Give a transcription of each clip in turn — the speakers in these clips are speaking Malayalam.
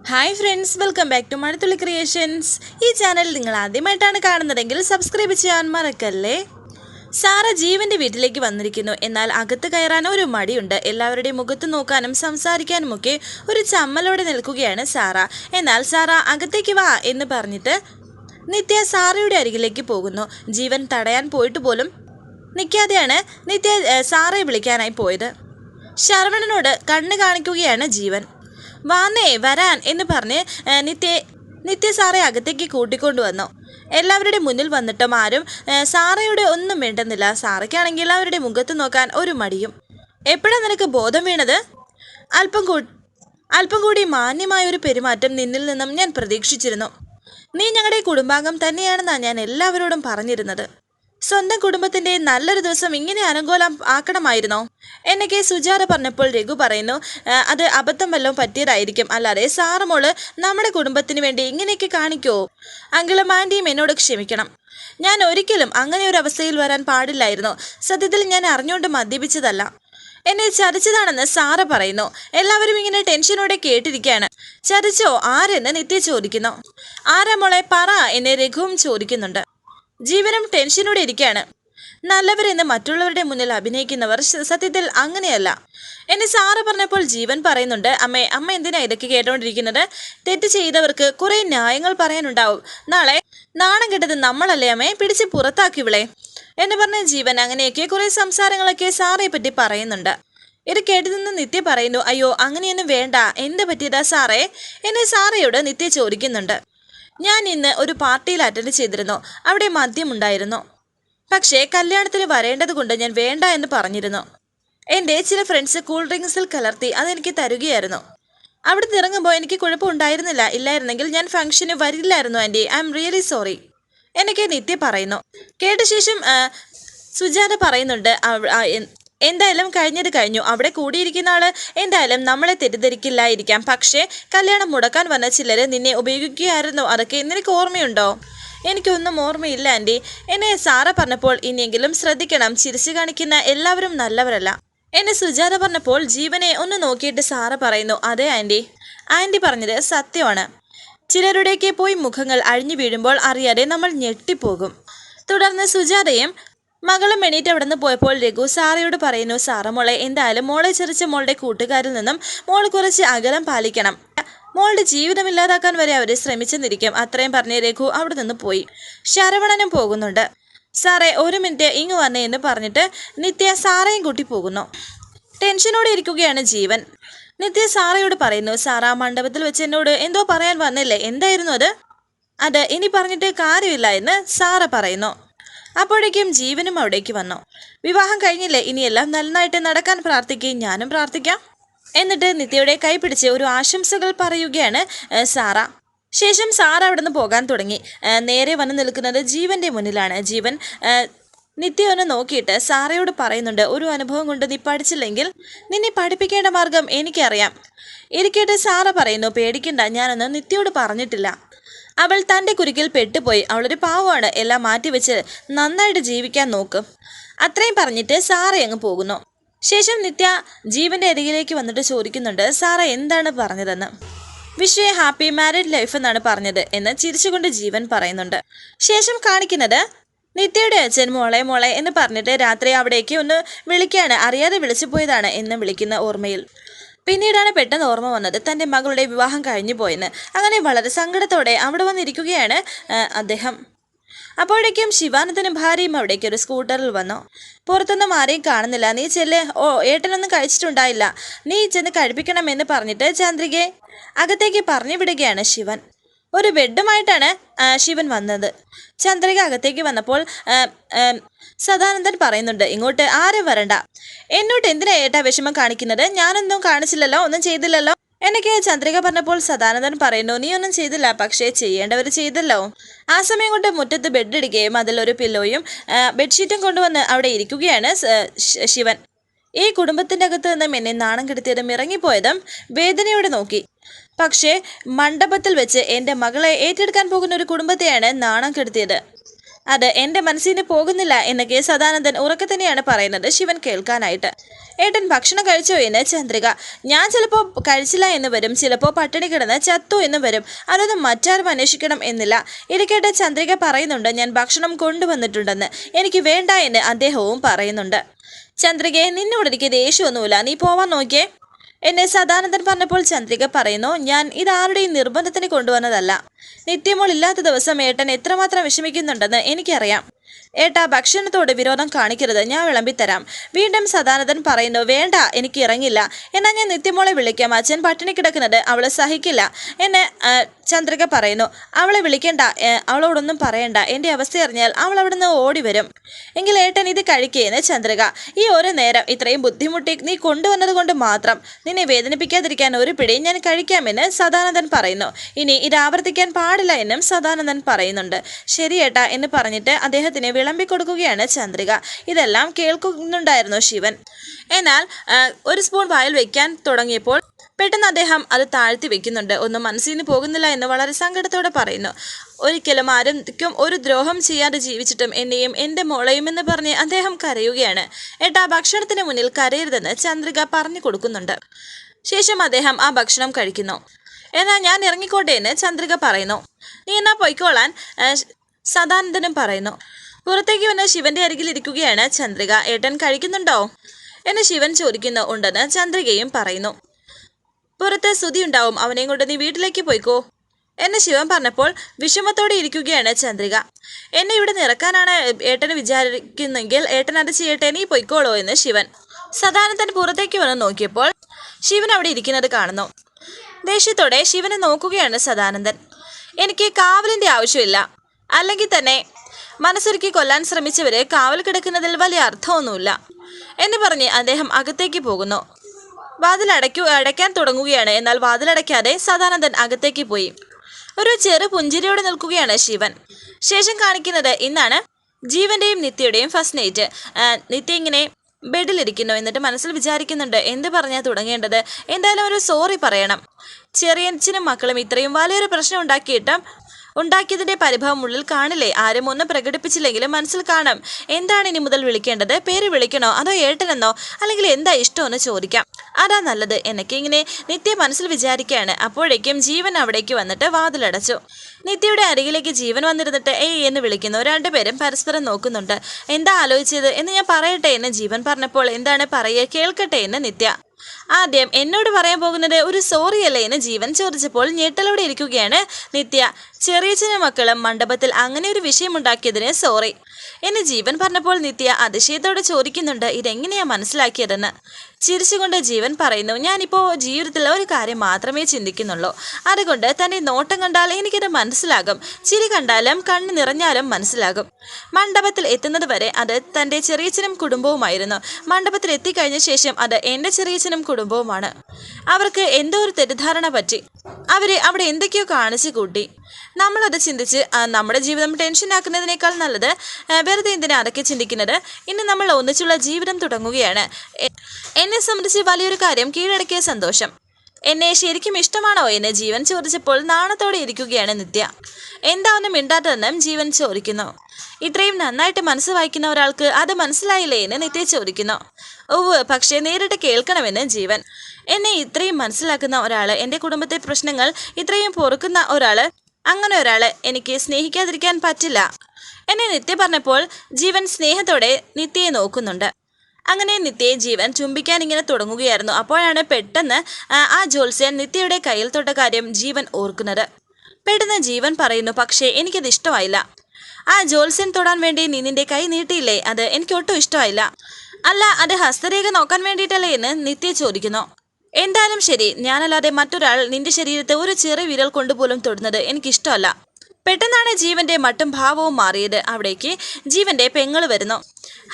Hi friends welcome back to Mazhathulli creations ഈ ചാനൽ നിങ്ങൾ ആദ്യമായിട്ടാണ് കാണുന്നതെങ്കിൽ സബ്സ്ക്രൈബ് ചെയ്യാൻ മറക്കല്ലേ? സാറ ജീവന്റെ വീട്ടിലേക്ക് വന്നിരിക്കുന്നു. എന്നാൽ അകത്ത് കയറാൻ ഒരു മടിയുണ്ട്. എല്ലാവരുടെയും മുഖത്ത് നോക്കാനും സംസാരിക്കാനുമൊക്കെ ഒരു ചമ്മലോടെ നിൽക്കുകയാണ് സാറ. എന്നാൽ സാറ അകത്തേക്ക് വാ എന്ന് പറഞ്ഞിട്ട് നിത്യ സാറയുടെ അരികിലേക്ക് പോകുന്നു. ജീവൻ തടയാൻ പോയിട്ട് പോലും നിൽക്കാതെയാണ് നിത്യ സാറയെ വിളിക്കാനായി പോയത്. ശരവണനോട് കണ്ണ് കാണിക്കുകയാണ് ജീവൻ. വാന്നേ വരാൻ എന്ന് പറഞ്ഞ് നിത്യ നിത്യ സാറെ അകത്തേക്ക് കൂട്ടിക്കൊണ്ടുവന്നു എല്ലാവരുടെ മുന്നിൽ വന്നിട്ടും ആരും സാറയുടെ ഒന്നും വേണ്ടുന്നില്ല സാറയ്ക്കാണെങ്കിൽ അവരുടെ മുഖത്ത് നോക്കാൻ ഒരു മടിയും. എപ്പോഴാണ് നിനക്ക് ബോധം വീണത്? അല്പം കൂ അല്പം കൂടി മാന്യമായ ഒരു പെരുമാറ്റം നിന്നിൽ നിന്നും ഞാൻ പ്രതീക്ഷിച്ചിരുന്നു. നീ ഞങ്ങളുടെ കുടുംബാംഗം തന്നെയാണെന്നാണ് ഞാൻ എല്ലാവരോടും പറഞ്ഞിരുന്നത്. സ്വന്തം കുടുംബത്തിന്റെ നല്ലൊരു ദിവസം ഇങ്ങനെ അനുകൂലം ആക്കണമായിരുന്നോ? എന്നൊക്കെ സുജാത പറഞ്ഞപ്പോൾ രഘു പറയുന്നു അത് അബദ്ധം വല്ലതും പറ്റിയതായിരിക്കും. അല്ലാതെ സാറുമോൾ നമ്മുടെ കുടുംബത്തിന് വേണ്ടി ഇങ്ങനെയൊക്കെ കാണിക്കോ? അങ്കിളും ആന്റിയും എന്നോട് ക്ഷമിക്കണം. ഞാൻ ഒരിക്കലും അങ്ങനെ ഒരു അവസ്ഥയിൽ വരാൻ പാടില്ലായിരുന്നു. സത്യത്തിൽ ഞാൻ അറിഞ്ഞുകൊണ്ട് മദ്യപിച്ചതല്ല. എന്നെ ചതിച്ചതാണെന്ന് സാറ പറയുന്നു. എല്ലാവരും ഇങ്ങനെ ടെൻഷനോടെ കേട്ടിരിക്കുകയാണ്. ചതിച്ചോ? ആരെന്ന് നിത്യ ചോദിക്കുന്നു. ആരാ മോളെ? പറ എന്നെ രഘുവും ചോദിക്കുന്നുണ്ട്. ജീവനും ടെൻഷനോടെ ഇരിക്കുകയാണ്. നല്ലവരെന്ന് മറ്റുള്ളവരുടെ മുന്നിൽ അഭിനയിക്കുന്നവർ സത്യത്തിൽ അങ്ങനെയല്ല. എന്നെ സാറ് പറഞ്ഞപ്പോൾ ജീവൻ പറയുന്നുണ്ട് അമ്മേ അമ്മ എന്തിനാ ഇതൊക്കെ കേട്ടോണ്ടിരിക്കുന്നത്? തെറ്റ് ചെയ്തവർക്ക് കുറെ ന്യായങ്ങൾ പറയാനുണ്ടാവും. നാളെ നാണം കെട്ടത് നമ്മളല്ലേ അമ്മേ? പിടിച്ച് പുറത്താക്കി വിളെ എന്ന് പറഞ്ഞ ജീവൻ അങ്ങനെയൊക്കെ കുറെ സംസാരങ്ങളൊക്കെ സാറേ പറ്റി പറയുന്നുണ്ട്. ഇത് കേട്ടതെന്ന് നിത്യ പറയുന്നു അയ്യോ അങ്ങനെയൊന്നും വേണ്ട. എന്ത് പറ്റിയതാ സാറേ? എന്നെ സാറയോട് നിത്യ ചോദിക്കുന്നുണ്ട്. ഞാൻ ഇന്ന് ഒരു പാർട്ടിയിൽ അറ്റൻഡ് ചെയ്തിരുന്നു. അവിടെ മദ്യമുണ്ടായിരുന്നു പക്ഷേ കല്യാണത്തിന് വരേണ്ടത് കൊണ്ട് ഞാൻ വേണ്ട എന്ന് പറഞ്ഞിരുന്നു. എന്റെ ചില ഫ്രണ്ട്സ് കൂൾ ഡ്രിങ്ക്സിൽ കലർത്തി അതെനിക്ക് തരുകയായിരുന്നു. അവിടെ ഇറങ്ങുമ്പോൾ എനിക്ക് കുഴപ്പമുണ്ടായിരുന്നില്ല ഇല്ലായിരുന്നെങ്കിൽ ഞാൻ ഫംഗ്ഷന് വരില്ലായിരുന്നു aunty. I am really sorry എനിക്ക് നിത്യ പറയുന്നു. കേട്ട ശേഷം സുജാത പറയുന്നുണ്ട് എന്തായാലും കഴിഞ്ഞത് കഴിഞ്ഞു. അവിടെ കൂടിയിരിക്കുന്ന ആൾ എന്തായാലും നമ്മളെ തെറ്റിദ്ധരിക്കില്ലായിരിക്കാം. പക്ഷേ കല്യാണം മുടക്കാൻ വന്ന ചിലര് നിന്നെ ഉപയോഗിക്കുകയായിരുന്നു. അതൊക്കെ നിനക്ക് ഓർമ്മയുണ്ടോ? എനിക്കൊന്നും ഓർമ്മയില്ല ആന്റി എന്നെ സാറ പറഞ്ഞപ്പോൾ ഇനിയെങ്കിലും ശ്രദ്ധിക്കണം. ചിരിച്ചു കാണിക്കുന്ന എല്ലാവരും നല്ലവരല്ല. എന്നെ സുജാത പറഞ്ഞപ്പോൾ ജീവനെ ഒന്ന് നോക്കിയിട്ട് സാറ പറയുന്നു അതെ ആന്റി ആന്റി പറഞ്ഞത് സത്യമാണ്. ചിലരുടെയൊക്കെ പോയി മുഖങ്ങൾ അഴിഞ്ഞു വീഴുമ്പോൾ അറിയാതെ നമ്മൾ ഞെട്ടിപ്പോകും. തുടർന്ന് സുജാതയും മകളും എണീറ്റ് അവിടെ നിന്ന് പോയപ്പോൾ രഘു സാറയോട് പറയുന്നു സാറ മോളെ എന്തായാലും മോളെ ചെറിച്ച മോളുടെ കൂട്ടുകാരിൽ നിന്നും മോൾ കുറച്ച് അകലം പാലിക്കണം. മോളുടെ ജീവിതം ഇല്ലാതാക്കാൻ വരെ അവർ ശ്രമിച്ചെന്നിരിക്കും. അത്രയും പറഞ്ഞ് രഘു അവിടെ നിന്ന് പോയി. ശരവണനും പോകുന്നുണ്ട്. സാറേ ഒരു മിനിറ്റ് ഇങ്ങ് വന്നേ എന്ന് പറഞ്ഞിട്ട് നിത്യ സാറയും കൂട്ടി പോകുന്നു. ടെൻഷനോടെ ഇരിക്കുകയാണ് ജീവൻ. നിത്യ സാറയോട് പറയുന്നു സാറ മണ്ഡപത്തിൽ വെച്ച് എന്നോട് എന്തോ പറയാൻ വന്നില്ലേ? എന്തായിരുന്നു അത്? അത് ഇനി പറഞ്ഞിട്ട് കാര്യമില്ല എന്ന് സാറ പറയുന്നു. അപ്പോഴേക്കും ജീവനും അവിടേക്ക് വന്നു. വിവാഹം കഴിഞ്ഞില്ലേ? ഇനിയെല്ലാം നന്നായിട്ട് നടക്കാൻ പ്രാർത്ഥിക്കുകയും ഞാനും പ്രാർത്ഥിക്കാം. എന്നിട്ട് നിത്യയുടെ കൈ പിടിച്ച് ഒരു ആശംസകൾ പറയുകയാണ് സാറ. ശേഷം സാറ അവിടെ നിന്ന് പോകാൻ തുടങ്ങി. നേരെ വന്ന് നിൽക്കുന്നത് ജീവന്റെ മുന്നിലാണ്. ജീവൻ നിത്യ ഒന്ന് നോക്കിയിട്ട് സാറയോട് പറയുന്നുണ്ട് ഒരു അനുഭവം കൊണ്ട് നീ പഠിച്ചില്ലെങ്കിൽ നിന്നെ പഠിപ്പിക്കേണ്ട മാർഗം എനിക്കറിയാം. ഇരിക്കട്ടെ സാറ പറയുന്നു പേടിക്കണ്ട ഞാനൊന്ന് നിത്യയോട് പറഞ്ഞിട്ടില്ല. അവൾ തന്റെ കുരുക്കിൽ പെട്ടുപോയി. അവളൊരു പാവമാണ്. എല്ലാം മാറ്റിവെച്ച് നന്നായിട്ട് ജീവിക്കാൻ നോക്കും. അത്രയും പറഞ്ഞിട്ട് സാറ അങ്ങ് പോകുന്നു. ശേഷം നിത്യ ജീവന്റെ അരികിലേക്ക് വന്നിട്ട് ചോദിക്കുന്നുണ്ട് സാറ എന്താണ് പറഞ്ഞതെന്ന്? വിഷയ ഹാപ്പി മാരീഡ് ലൈഫ് എന്നാണ് പറഞ്ഞത് എന്ന് ചിരിച്ചുകൊണ്ട് ജീവൻ പറയുന്നുണ്ട്. ശേഷം കാണിക്കുന്നത് നിത്യയുടെ അച്ഛൻ മോളെ മോളെ എന്ന് പറഞ്ഞിട്ട് രാത്രി അവിടേക്ക് ഒന്ന് വിളിക്കാണ്. അറിയാതെ വിളിച്ചു പോയതാണ് എന്ന് വിളിക്കുന്ന ഓർമ്മയിൽ. പിന്നീടാണ് പെട്ടെന്ന് ഓർമ്മ വന്നത് തന്റെ മകളുടെ വിവാഹം കഴിഞ്ഞു പോയെന്ന്. അങ്ങനെ വളരെ സങ്കടത്തോടെ അവിടെ വന്നിരിക്കുകയാണ് അദ്ദേഹം. അപ്പോഴേക്കും ശിവാനന്ദനും ഭാര്യയും അവിടേക്ക് ഒരു സ്കൂട്ടറിൽ വന്നു. പുറത്തൊന്നും ആരെയും കാണുന്നില്ല. നീ ചെല്ല്. ഓ ഏട്ടനൊന്നും കഴിച്ചിട്ടുണ്ടായില്ല. നീ ചെന്ന് കഴിപ്പിക്കണമെന്ന് പറഞ്ഞിട്ട് ചന്ദ്രികയെ അകത്തേക്ക് പറഞ്ഞു വിടുകയാണ് ശിവൻ. ഒരു ബെഡുമായിട്ടാണ് ശിവൻ വന്നത്. ചന്ദ്രിക അകത്തേക്ക് വന്നപ്പോൾ സദാനന്ദൻ പറയുന്നുണ്ട് ഇങ്ങോട്ട് ആരും വരണ്ട. എന്നോട്ട് എന്തിനാ ഏട്ടാ വിഷമം കാണിക്കുന്നത്? ഞാനൊന്നും കാണിച്ചില്ലല്ലോ ഒന്നും ചെയ്തില്ലല്ലോ? എന്നൊക്കെ ചന്ദ്രിക പറഞ്ഞപ്പോൾ സദാനന്ദൻ പറയുന്നു നീ ഒന്നും ചെയ്തില്ല പക്ഷേ ചെയ്യേണ്ടവർ ചെയ്തല്ലോ. ആ സമയം കൊണ്ട് മുറ്റത്ത് ബെഡ് ഇടുകയും അതിലൊരു പില്ലോയും ബെഡ്ഷീറ്റും കൊണ്ടുവന്ന് അവിടെ ഇരിക്കുകയാണ് ശിവൻ. ഈ കുടുംബത്തിന്റെ അകത്ത് നിന്നും എന്നെ നാണം കെടുത്തിയതും ഇറങ്ങിപ്പോയതും വേദനയോടെ നോക്കി. പക്ഷേ മണ്ഡപത്തിൽ വെച്ച് എന്റെ മകളെ ഏറ്റെടുക്കാൻ പോകുന്ന ഒരു കുടുംബത്തെയാണ് നാണം കെടുത്തിയത്. അത് എന്റെ മനസ്സിന് പോകുന്നില്ല എന്ന് കെ. സദാനന്ദൻ ഉറക്കെ തന്നെയാണ് പറയുന്നത് ശിവൻ കേൾക്കാനായിട്ട്. ഏട്ടൻ ഭക്ഷണം കഴിച്ചോ എന്ന് ചന്ദ്രിക. ഞാൻ ചിലപ്പോൾ കഴിച്ചില്ല എന്ന് വരും ചിലപ്പോൾ പട്ടിണി കിടന്ന് ചത്തു എന്ന് വരും. അതൊന്നും മറ്റാരും അന്വേഷിക്കണം എന്നില്ല. ഇടയ്ക്കേട്ട് ചന്ദ്രിക പറയുന്നുണ്ട് ഞാൻ ഭക്ഷണം കൊണ്ടുവന്നിട്ടുണ്ടെന്ന്. എനിക്ക് വേണ്ട എന്ന് അദ്ദേഹവും പറയുന്നുണ്ട്. ചന്ദ്രികയെ നിന്നോട് എനിക്ക് ദേഷ്യമൊന്നുമില്ല. നീ പോവാൻ നോക്കിയേ. എന്നെ സദാനന്ദൻ പറഞ്ഞപ്പോൾ ചന്ദ്രിക പറയുന്നു ഞാൻ ഇതാരുടെയും നിർബന്ധത്തിന് കൊണ്ടുവന്നതല്ല. നിത്യമോൾ ഇല്ലാത്ത ദിവസം ഏട്ടൻ എത്രമാത്രം വിഷമിക്കുന്നുണ്ടെന്ന് എനിക്കറിയാം. ഏട്ടാ ഭക്ഷണത്തോട് വിരോധം കാണിക്കരുത്. ഞാൻ വിളമ്പിത്തരാം. വീണ്ടും സദാനന്ദൻ പറയുന്നു വേണ്ട എനിക്ക് ഇറങ്ങില്ല. എന്നാൽ ഞാൻ നിത്യമോളെ വിളിക്കാം. അച്ഛൻ പട്ടിണി കിടക്കുന്നത് അവൾ സഹിക്കില്ല. എന്നെ ചന്ദ്രിക പറയുന്നു അവളെ വിളിക്കേണ്ട. അവളോടൊന്നും പറയണ്ട. എന്റെ അവസ്ഥ അറിഞ്ഞാൽ അവൾ അവിടുന്ന് ഓടി വരും. എങ്കിൽ ഏട്ടൻ ഇത് കഴിക്കേന്ന് ചന്ദ്രിക ഈ ഒരു നേരം ഇത്രയും ബുദ്ധിമുട്ടി നീ കൊണ്ടുവന്നത് കൊണ്ട് മാത്രം നിന്നെ വേദനിപ്പിക്കാതിരിക്കാൻ ഒരു പിടി ഞാൻ കഴിക്കാമെന്ന് സദാനന്ദൻ പറയുന്നു. ഇനി ഇത് ആവർത്തിക്കാൻ പാടില്ല എന്നും സദാനന്ദൻ പറയുന്നുണ്ട്. ശരി ഏട്ടാ എന്ന് പറഞ്ഞിട്ട് അദ്ദേഹത്തിന് വിളമ്പിക്കൊടുക്കുകയാണ് ചന്ദ്രിക. ഇതെല്ലാം കേൾക്കുന്നുണ്ടായിരുന്നു ശിവൻ. എന്നാൽ ഒരു സ്പൂൺ വായിൽ വെക്കാൻ തുടങ്ങിയപ്പോൾ പെട്ടെന്ന് അദ്ദേഹം അത് താഴ്ത്തി വെക്കുന്നുണ്ട്. ഒന്നും മനസ്സിൽ നിന്ന് പോകുന്നില്ല എന്ന് വളരെ സങ്കടത്തോടെ പറയുന്നു. ഒരിക്കലും ആരും ഒരു ദ്രോഹം ചെയ്യാതെ ജീവിച്ചിട്ടും എന്നെയും എന്റെ മോളെയും എന്ന് പറഞ്ഞ് അദ്ദേഹം കരയുകയാണ്. ഏട്ടാ ഭക്ഷണത്തിന് മുന്നിൽ കരയരുതെന്ന് ചന്ദ്രിക പറഞ്ഞു കൊടുക്കുന്നുണ്ട്. ശേഷം അദ്ദേഹം ആ ഭക്ഷണം കഴിക്കുന്നു. എന്നാൽ ഞാൻ ഇറങ്ങിക്കോട്ടെ എന്ന് ചന്ദ്രിക പറയുന്നു. നീ എന്നാ പൊയ്ക്കോളാൻ സദാനന്ദനും പറയുന്നു. പുറത്തേക്ക് വന്ന് ശിവന്റെ അരികിൽ ഇരിക്കുകയാണ് ചന്ദ്രിക. ഏട്ടൻ കഴിക്കുന്നുണ്ടോ? എന്ന് ശിവൻ ചോദിക്കുന്നു. ഉണ്ടെന്ന് ചന്ദ്രികയും പറയുന്നു. പുറത്ത് സ്തുതി ഉണ്ടാവും. അവനെയും കൊണ്ട് നീ വീട്ടിലേക്ക് പോയിക്കോ. എന്ന് ശിവൻ പറഞ്ഞപ്പോൾ വിഷമത്തോടെ ഇരിക്കുകയാണ് ചന്ദ്രിക. എന്നെ ഇവിടെ നിറക്കാനാണ് ഏട്ടന് വിചാരിക്കുന്നെങ്കിൽ ഏട്ടൻ അത് ചെയ്യട്ടെ നീ പൊയ്ക്കോളോ എന്ന് ശിവൻ. സദാനന്ദൻ പുറത്തേക്ക് വന്ന് നോക്കിയപ്പോൾ ശിവൻ അവിടെ ഇരിക്കുന്നത് കാണുന്നു. ദേഷ്യത്തോടെ ശിവനെ നോക്കുകയാണ് സദാനന്ദൻ. എനിക്ക് കാവലിന്റെ ആവശ്യമില്ല. അല്ലെങ്കിൽ തന്നെ മനസ്സൊരുക്കി കൊല്ലാൻ ശ്രമിച്ചവരെ കാവൽ കിടക്കുന്നതിൽ വലിയ അർത്ഥമൊന്നുമില്ല എന്ന് പറഞ്ഞ് അദ്ദേഹം അകത്തേക്ക് പോകുന്നു. വാതിലടയ്ക്കു അടയ്ക്കാൻ തുടങ്ങുകയാണ്. എന്നാൽ വാതിലടയ്ക്കാതെ സദാനന്ദൻ അകത്തേക്ക് പോയി. ഒരു ചെറു പുഞ്ചിരിയോടെ നിൽക്കുകയാണ് ശിവൻ. ശേഷം കാണിക്കുന്നത് ഇന്നാണ് ജീവന്റെയും നിത്യയുടെയും ഫസ്റ്റ് നൈറ്റ് നിത്യ ഇങ്ങനെ ബെഡിലിരിക്കുന്നു എന്നിട്ട് മനസ്സിൽ വിചാരിക്കുന്നുണ്ട് എന്ത് പറഞ്ഞാൽ തുടങ്ങേണ്ടത്? എന്തായാലും ഒരു സോറി പറയണം. ചെറിയച്ഛനും മക്കളും ഇത്രയും വലിയൊരു പ്രശ്നം ഉണ്ടാക്കിയിട്ടും ഉണ്ടാക്കിയതിന്റെ പരിഭവം ഉള്ളിൽ കാണില്ലേ? ആരും ഒന്നും പ്രകടിപ്പിച്ചില്ലെങ്കിലും മനസ്സിൽ കാണും. എന്താണ് ഇനി മുതൽ വിളിക്കേണ്ടത്? പേര് വിളിക്കണോ? അതോ ഏട്ടനെന്നോ? അല്ലെങ്കിൽ എന്താ ഇഷ്ടമെന്ന് ചോദിക്കാം. അതാ നല്ലത്. എന്നൊക്കെ ഇങ്ങനെ നിത്യ മനസ്സിൽ വിചാരിക്കുകയാണ് അപ്പോഴേക്കും ജീവൻ അവിടേക്ക് വന്നിട്ട് വാതിലടച്ചു. നിത്യയുടെ അരികിലേക്ക് ജീവൻ വന്നിരുന്നിട്ട് ഏയ് എന്ന് വിളിക്കുന്നു. രണ്ടുപേരും പരസ്പരം നോക്കുന്നുണ്ട്. എന്താ ആലോചിച്ചത്? എന്ന് ഞാൻ പറയട്ടെ എന്ന് ജീവൻ പറഞ്ഞപ്പോൾ എന്താണ് പറയുക? കേൾക്കട്ടെ എന്ന് നിത്യ. ആദ്യം എന്നോട് പറയാൻ പോകുന്നത് ഒരു സോറിയല്ലേ എന്ന് ജീവൻ ചോദിച്ചപ്പോൾ ഞെട്ടലോടെ ഇരിക്കുകയാണ് നിത്യ. ചെറിയച്ഛനും മക്കളും മണ്ഡപത്തിൽ അങ്ങനെ ഒരു വിഷയമുണ്ടാക്കിയതിന് സോറി. എന്ന് ജീവൻ പറഞ്ഞപ്പോൾ നിത്യ അതിശയത്തോടെ ചോദിക്കുന്നുണ്ട് ഇതെങ്ങനെയാ മനസ്സിലാക്കിയതെന്ന്? ചിരിച്ചുകൊണ്ട് ജീവൻ പറയുന്നു ഞാനിപ്പോൾ ജീവിതത്തിൽ ഒരു കാര്യം മാത്രമേ ചിന്തിക്കുന്നുള്ളൂ. അതുകൊണ്ട് തന്റെ നോട്ടം കണ്ടാൽ എനിക്കത് മനസ്സിലാകും. ചിരി കണ്ടാലും കണ്ണ് നിറഞ്ഞാലും മനസ്സിലാകും. മണ്ഡപത്തിൽ എത്തുന്നത് വരെ അത് തന്റെ ചെറിയച്ഛനും കുടുംബവുമായിരുന്നു. മണ്ഡപത്തിൽ എത്തിക്കഴിഞ്ഞ ശേഷം അത് എന്റെ ചെറിയച്ഛനും കുടുംബവുമാണ്. അവർക്ക് എന്തോ ഒരു തെറ്റിദ്ധാരണ പറ്റി. അവരെ അവിടെ എന്തൊക്കെയോ കാണിച്ചു കൂട്ടി. നമ്മളത് ചിന്തിച്ച് നമ്മുടെ ജീവിതം ടെൻഷൻ ആക്കുന്നതിനേക്കാൾ നല്ലത് വെറുതെ എന്തിനാ അതൊക്കെ ചിന്തിക്കുന്നത്? ഇന്ന് നമ്മൾ ഒന്നിച്ചുള്ള ജീവിതം തുടങ്ങുകയാണ്. എന്നെ സംബന്ധിച്ച് വലിയൊരു കാര്യം കീഴടക്കിയ സന്തോഷം. എന്നെ ശരിക്കും ഇഷ്ടമാണോ എന്ന് ജീവൻ ചോദിച്ചപ്പോൾ നാണത്തോടെ ഇരിക്കുകയാണ് നിത്യ. എന്താ ഒന്നും മിണ്ടാത്തതെന്നും ജീവൻ ചോദിക്കുന്നു. ഇത്രയും നന്നായിട്ട് മനസ്സ് വായിക്കുന്ന ഒരാൾക്ക് അത് മനസ്സിലായില്ലേ എന്ന് നിത്യ ചോദിക്കുന്നു. ഓവ് പക്ഷേ നേരിട്ട് കേൾക്കണമെന്ന് ജീവൻ. എന്നെ ഇത്രയും മനസ്സിലാക്കുന്ന ഒരാൾ എന്റെ കുടുംബത്തെ പ്രശ്നങ്ങൾ ഇത്രയും പൊറുക്കുന്ന ഒരാൾ അങ്ങനെ ഒരാൾ എനിക്ക് സ്നേഹിക്കാതിരിക്കാൻ പറ്റില്ല. എന്നെ നിത്യ പറഞ്ഞപ്പോൾ ജീവൻ സ്നേഹത്തോടെ നിത്യയെ നോക്കുന്നുണ്ട്. അങ്ങനെ നിത്യയെ ജീവൻ ചുംബിക്കാൻ ഇങ്ങനെ തുടങ്ങുകയായിരുന്നു. അപ്പോഴാണ് പെട്ടെന്ന് ആ, ജോത്സ്യൻ നിത്യയുടെ കയ്യിൽ തൊട്ട കാര്യം ജീവൻ ഓർക്കുന്നത്. പെട്ടെന്ന് ജീവൻ പറയുന്നു പക്ഷേ എനിക്കത് ഇഷ്ടമായില്ല. ആ ജോത്സ്യൻ തൊടാൻ വേണ്ടി നീ നിന്റെ കൈ നീട്ടിയില്ലേ? അത് എനിക്ക് ഒട്ടും ഇഷ്ടമായില്ല. അല്ല അത് ഹസ്തരേഖ നോക്കാൻ വേണ്ടിയിട്ടല്ലേ എന്ന് നിത്യ ചോദിക്കുന്നു. എന്തായാലും ശരി ഞാനല്ലാതെ മറ്റൊരാൾ നിന്റെ ശരീരത്തെ ഒരു ചെറിയ വിരൽ കൊണ്ടുപോലും തൊടുന്നത് എനിക്കിഷ്ടമല്ല. പെട്ടെന്നാണ് ജീവന്റെ മട്ടും ഭാവവും മാറിയത്. അവിടേക്ക് ജീവന്റെ പെങ്ങൾ വരുന്നു.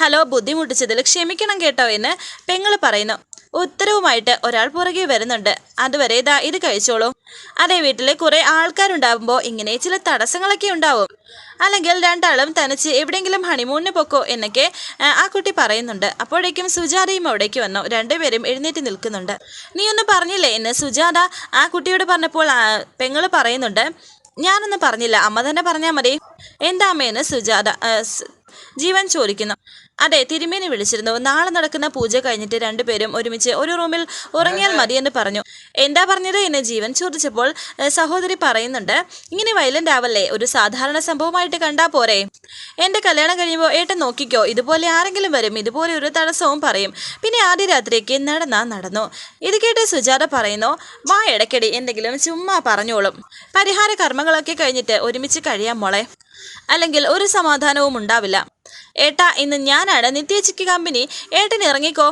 ഹലോ ബുദ്ധിമുട്ടിച്ചതിൽ ക്ഷമിക്കണം കേട്ടോ എന്ന് പെങ്ങൾ പറയുന്നു. ഉത്തരവുമായിട്ട് ഒരാൾ പുറകെ വരുന്നുണ്ട്. അതുവരെ ഇതാ ഇത് കഴിച്ചോളൂ. അതേ വീട്ടിൽ കുറെ ആൾക്കാരുണ്ടാവുമ്പോൾ ഇങ്ങനെ ചില തടസ്സങ്ങളൊക്കെ ഉണ്ടാവും. അല്ലെങ്കിൽ രണ്ടാളും തനിച്ച് എവിടെയെങ്കിലും ഹണിമൂണിന് പൊക്കോ എന്നൊക്കെ ആ, കുട്ടി പറയുന്നുണ്ട്. അപ്പോഴേക്കും സുജാതയും അവിടേക്ക് വന്നു. രണ്ടുപേരും എഴുന്നേറ്റ് നിൽക്കുന്നുണ്ട്. നീ ഒന്നും പറഞ്ഞില്ലേ എന്ന് സുജാത ആ കുട്ടിയോട് പറഞ്ഞപ്പോൾ പെങ്ങൾ പറയുന്നുണ്ട് ഞാനൊന്നും പറഞ്ഞില്ല. അമ്മ തന്നെ പറഞ്ഞാൽ മതി. എന്താ അമ്മയെന്ന് സുജാത ജീവൻ ചോദിക്കുന്നു. അതെ തിരുമേനി വിളിച്ചിരുന്നു. നാളെ നടക്കുന്ന പൂജ കഴിഞ്ഞിട്ട് രണ്ടുപേരും ഒരുമിച്ച് ഒരു റൂമിൽ ഉറങ്ങിയാൽ മതി എന്ന് പറഞ്ഞു. എന്താ പറഞ്ഞത് എന്ന് ജീവൻ ചോദിച്ചപ്പോൾ സഹോദരി പറയുന്നുണ്ട് ഇങ്ങനെ വയലന്റ് ആവല്ലേ? ഒരു സാധാരണ സംഭവമായിട്ട് കണ്ടാ പോരെ? എന്റെ കല്യാണം കഴിയുമ്പോൾ ഏട്ടൻ നോക്കിക്കോ ഇതുപോലെ ആരെങ്കിലും വരും ഇതുപോലെ ഒരു തടസ്സവും പറയും. പിന്നെ ആദ്യ രാത്രിക്ക് നടന്നാ നടന്നു. ഇത് കേട്ട് സുജാത പറയുന്നു വാ ഇടയ്ക്കടി എന്തെങ്കിലും ചുമ്മാ പറഞ്ഞോളും. പരിഹാര കർമ്മങ്ങളൊക്കെ കഴിഞ്ഞിട്ട് ഒരുമിച്ച് കഴിയാം മോളെ. അല്ലെങ്കിൽ ഒരു സമാധാനവും ഉണ്ടാവില്ല. ഏട്ടാ ഇന്ന് ഞാനാണ് നിത്യേച്ചിക്ക് കമ്പനി. ഏട്ടൻ ഇറങ്ങിക്കോ.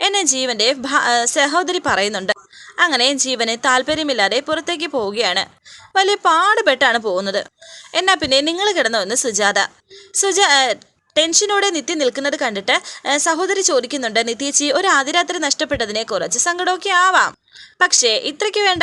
എന്നെ ജീവന്റെ സഹോദരി പറയുന്നുണ്ട്. അങ്ങനെ ജീവന് താല്പര്യമില്ലാതെ പുറത്തേക്ക് പോവുകയാണ്. വലിയ പാടുപെട്ടാണ് പോകുന്നത്. എന്നാ പിന്നെ നിങ്ങൾ കിടന്നു എന്ന് സുജാത. സുജ ടെൻഷനോടെ നിത്യ നിൽക്കുന്നത് കണ്ടിട്ട് സഹോദരി ചോദിക്കുന്നുണ്ട് നിത്യേച്ചി ഒരു ആദ്യരാത്രി നഷ്ടപ്പെട്ടതിനെ കുറച്ച് സങ്കടമൊക്കെ ആവാം. പക്ഷേ ഇത്രയ്ക്ക് വേണ്ട.